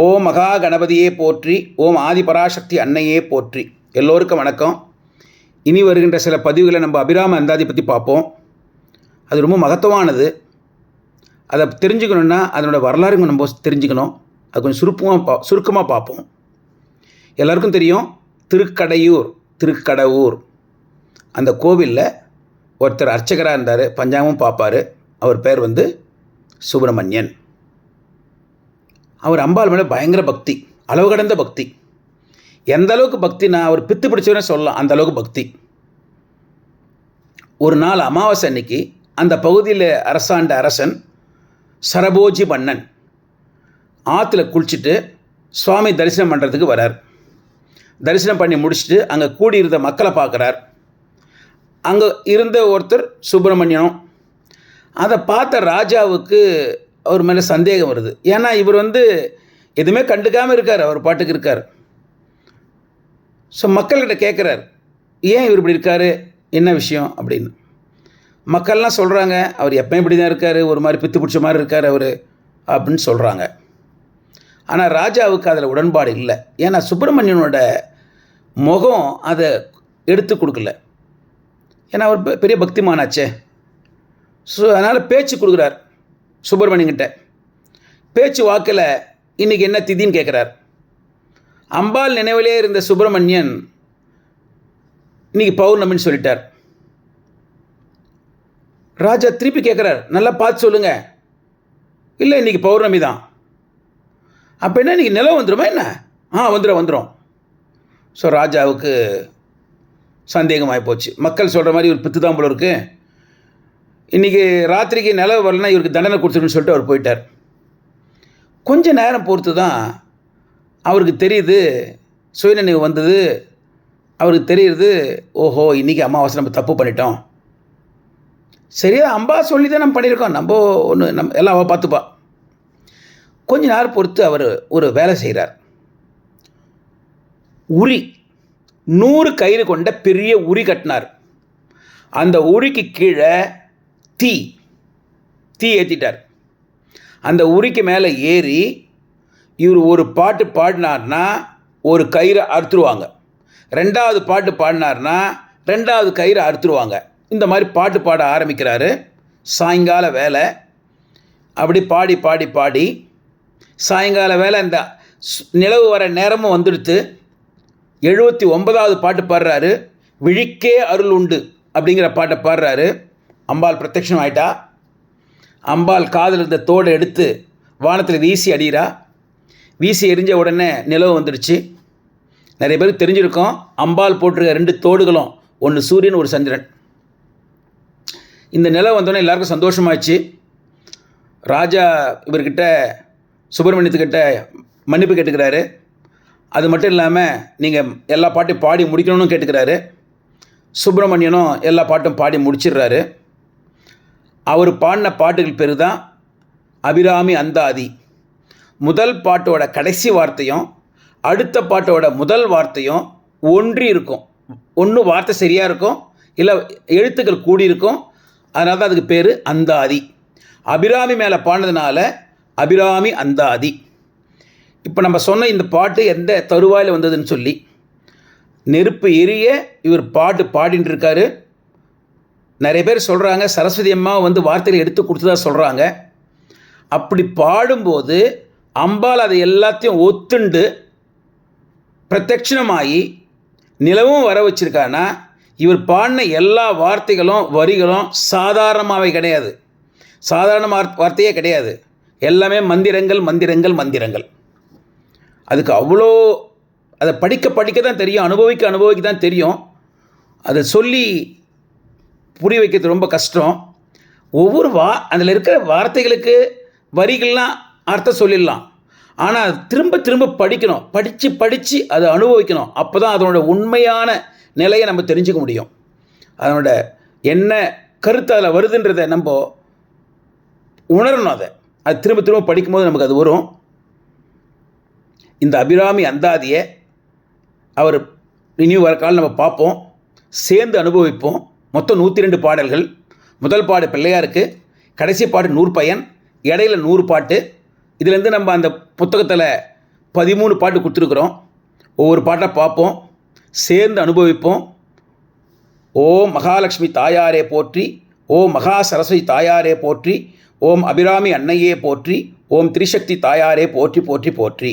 ஓம் மகா கணபதியே போற்றி ஓம் ஆதிபராசக்தி அன்னையே போற்றி. எல்லோருக்கும் வணக்கம். இனி வருகின்ற சில பதிவுகளை நம்ம அபிராம அந்தாதி பற்றி பார்ப்போம். அது ரொம்ப மகத்துவமானது. அதை தெரிஞ்சுக்கணுன்னா அதனோட வரலாறு நம்ம தெரிஞ்சுக்கணும். அது கொஞ்சம் சுருக்கமாக பா சுருக்கமாக பார்ப்போம். எல்லாருக்கும் தெரியும் திருக்கடையூர் திருக்கடவுர். அந்த கோவிலில் ஒருத்தர் அர்ச்சகராக இருந்தார் பஞ்சாங்கமும் பார்ப்பார். அவர் பேர் வந்து சுப்பிரமணியன். அவர் அம்பாள் மேலே பயங்கர பக்தி அளவு கடந்த பக்தி. எந்த அளவுக்கு பக்தி நான் அவர் பித்து பிடிச்சவனே சொல்லலாம் அந்த அளவுக்கு பக்தி. ஒரு நாள் அமாவாசை அன்னைக்கு அந்த பகுதியில் அரசாண்ட அரசன் சரபோஜி மன்னன் ஆற்றுல குளிச்சுட்டு சுவாமி தரிசனம் பண்ணுறதுக்கு வரார். தரிசனம் பண்ணி முடிச்சுட்டு அங்கே கூடியிருந்த மக்களை பார்க்குறார். அங்கே இருந்த ஒருத்தர் சுப்பிரமணியனும் அதை பார்த்த ராஜாவுக்கு அவர் மேலே சந்தேகம் வருது. ஏன்னா இவர் வந்து எதுவுமே கண்டுக்காமல் இருக்கார் அவர் பாட்டுக்கு இருக்கார். ஸோ மக்கள்கிட்ட கேட்குறார் ஏன் இவர் இப்படி இருக்கார்? என்ன விஷயம்? அப்படின்னு. மக்கள்லாம் சொல்கிறாங்க அவர் எப்பயும் இப்படி தான் இருக்கார் ஒரு மாதிரி பித்து பிடிச்ச மாதிரி இருக்கார் அவர் அப்படின்னு சொல்கிறாங்க ஆனால் ராஜாவுக்கு அதில் உடன்பாடு இல்லை. ஏன்னா சுப்பிரமணியனோட முகம் அதை எடுத்து கொடுக்கல. ஏன்னா அவர் பெ- பெரிய பக்திமானாச்சே. ஸோ அதனால் பேச்சு கொடுக்குறார். சுப்பிரமணியங்கிட்ட பேச்சு வாக்கில் இன்றைக்கி என்ன திதின்னு கேட்குறார் அம்பாள் நினைவிலே இருந்த சுப்பிரமணியன் இன்னைக்கு பௌர்ணமின்னு சொல்லிட்டார். ராஜா திருப்பி கேட்குறார் நல்லா பார்த்து சொல்லுங்கள் இல்லை இன்றைக்கி பௌர்ணமி தான். அப்போ என்ன இன்னைக்கு நிலம் வந்துடுமா என்ன? ஆ வந்துடும் வந்துடும் ஸோ ராஜாவுக்கு சந்தேகமாகி போச்சு. மக்கள் சொல்கிற மாதிரி ஒரு பித்து தான் போல இருக்குது இன்றைக்கி ராத்திரிக்கு நிலவு வரலன்னா இவருக்கு தண்டனை கொடுத்துருன்னு சொல்லிட்டு அவர் போயிட்டார். கொஞ்ச நேரம் பொறுத்து தான் அவருக்கு தெரியுது சுயநினைவு வந்தது. அவருக்கு தெரியுது ஓஹோ இன்றைக்கி அமாவாசை நம்ம தப்பு பண்ணிட்டோம். சரியா அம்பா சொல்லி தான் நம்ம பண்ணியிருக்கோம். நம்ம ஒன்று நம்ம எல்லாம் அவள் பார்த்துப்பா. கொஞ்ச நேரம் பொறுத்து அவர் ஒரு வேலை செய்கிறார் உரி நூறு கயிறு கொண்ட பெரிய உரி கட்டினார். அந்த உரிக்கு கீழே தீ. தீ ஏற்றிட்டார் அந்த உரிக்கு மேலே ஏறி இவர் ஒரு பாட்டு பாடினார்னா ஒரு கயிறை அறுத்துருவாங்க. ரெண்டாவது பாட்டு பாடினார்னா ரெண்டாவது கயிறை அறுத்துருவாங்க. இந்த மாதிரி பாட்டு பாட ஆரம்பிக்கிறாரு. சாயங்கால வேலை அப்படி பாடி பாடி பாடி சாயங்கால வேலை இந்த நிலவு வர நேரமும் வந்துடுத்து. எழுபத்தி ஒன்பதாவது பாட்டு பாடுறாரு. விழிக்கே அருள் உண்டு அப்படிங்கிற பாட்டை பாடுறாரு. அம்பாள் பிரத்யட்சம் ஆயிட்டா அம்பாள் காதில் இருந்த தோடை எடுத்து வானத்தில் வீசி அடிகிறா வீசி எரிஞ்ச உடனே நிலவு வந்துடுச்சு. நிறைய பேருக்கு தெரிஞ்சிருக்கோம் அம்பாள் போட்டிருக்க ரெண்டு தோடுகளும் ஒன்று சூரியன் ஒரு சந்திரன். இந்த நிலவு வந்தோடனே எல்லாருக்கும் சந்தோஷமாச்சு ராஜா இவர்கிட்ட சுப்பிரமணியத்துக்கிட்ட மன்னிப்பு கேட்டுக்கிறாரு. அது மட்டும் இல்லாமல் நீங்கள் எல்லா பாட்டையும் பாடி முடிக்கணும்னு கேட்டுக்கிறாரு. சுப்பிரமணியனும் எல்லா பாட்டும் பாடி முடிச்சிடுறாரு. அவர் பாடின பாட்டுகள் பேர் தான் அபிராமி அந்தாதி. முதல் பாட்டோட கடைசி வார்த்தையும் அடுத்த பாட்டோட முதல் வார்த்தையும் ஒன்றி இருக்கும். ஒன்று வார்த்தை சரியாக இருக்கும் இல்லை எழுத்துக்கள் கூடி இருக்கும். அதனால தான் அதுக்கு பேர் அந்தாதி. அபிராமி மேலே பாடினதுனால அபிராமி அந்தாதி. இப்போ நம்ம சொன்ன இந்த பாட்டு எந்த தருவாயில் வந்ததுன்னு சொல்லி நெருப்பு எரிய இவர் பாட்டு பாடிட்டு இருக்காரு நிறைய பேர் சொல்கிறாங்க சரஸ்வதி அம்மா வந்து வார்த்தையில் எடுத்து கொடுத்ததா சொல்கிறாங்க அப்படி பாடும்போது அம்பாள் அதை எல்லாத்தையும் ஒத்துண்டு பிரத்யட்சணமாகி நிலவும் வர வச்சிருக்கானா? இவர் பாடின எல்லா வார்த்தைகளும் வரிகளும் சாதாரணமாகவே கிடையாது. சாதாரண வார்த்தையே கிடையாது. எல்லாமே மந்திரங்கள் மந்திரங்கள் மந்திரங்கள். அதுக்கு அவ்வளோ அதை படிக்க படிக்க தான் தெரியும் அனுபவிக்க அனுபவிக்க தான் தெரியும். அதை சொல்லி புரிய வைக்கிறது ரொம்ப கஷ்டம். ஒவ்வொரு வா அதில் இருக்கிற வார்த்தைகளுக்கு வரிகள்லாம் அர்த்தம் சொல்லிடலாம். ஆனால் அது திரும்ப திரும்ப படிக்கணும். படித்து படித்து அதை அனுபவிக்கணும். அப்போ தான் அதனோட உண்மையான நிலையை நம்ம தெரிஞ்சுக்க முடியும். அதனோட என்ன கருத்து அதில் வருதுன்றதை நம்ம உணரணும் அதை. அது திரும்ப திரும்ப படிக்கும்போது நமக்கு அது வரும். இந்த அபிராமி அந்தாதியை அவர் இனி வர காலம் நம்ம பார்ப்போம். சேர்ந்து அனுபவிப்போம். மொத்தம் நூற்றி ரெண்டு பாடல்கள். முதல் பாடு பிள்ளையாருக்கு கடைசி பாட்டு நூறு பையன் இடையில நூறு பாட்டு. இதுலேருந்து நம்ம அந்த புத்தகத்தில் பதிமூணு பாட்டு கொடுத்துருக்குறோம். ஒவ்வொரு பாட்டை பார்ப்போம் சேர்ந்து அனுபவிப்போம். ஓம் மகாலட்சுமி தாயாரே போற்றி ஓம் மகா சரஸ்வதி தாயாரே போற்றி ஓம் அபிராமி அன்னையே போற்றி ஓம் திரிசக்தி தாயாரே போற்றி போற்றி போற்றி.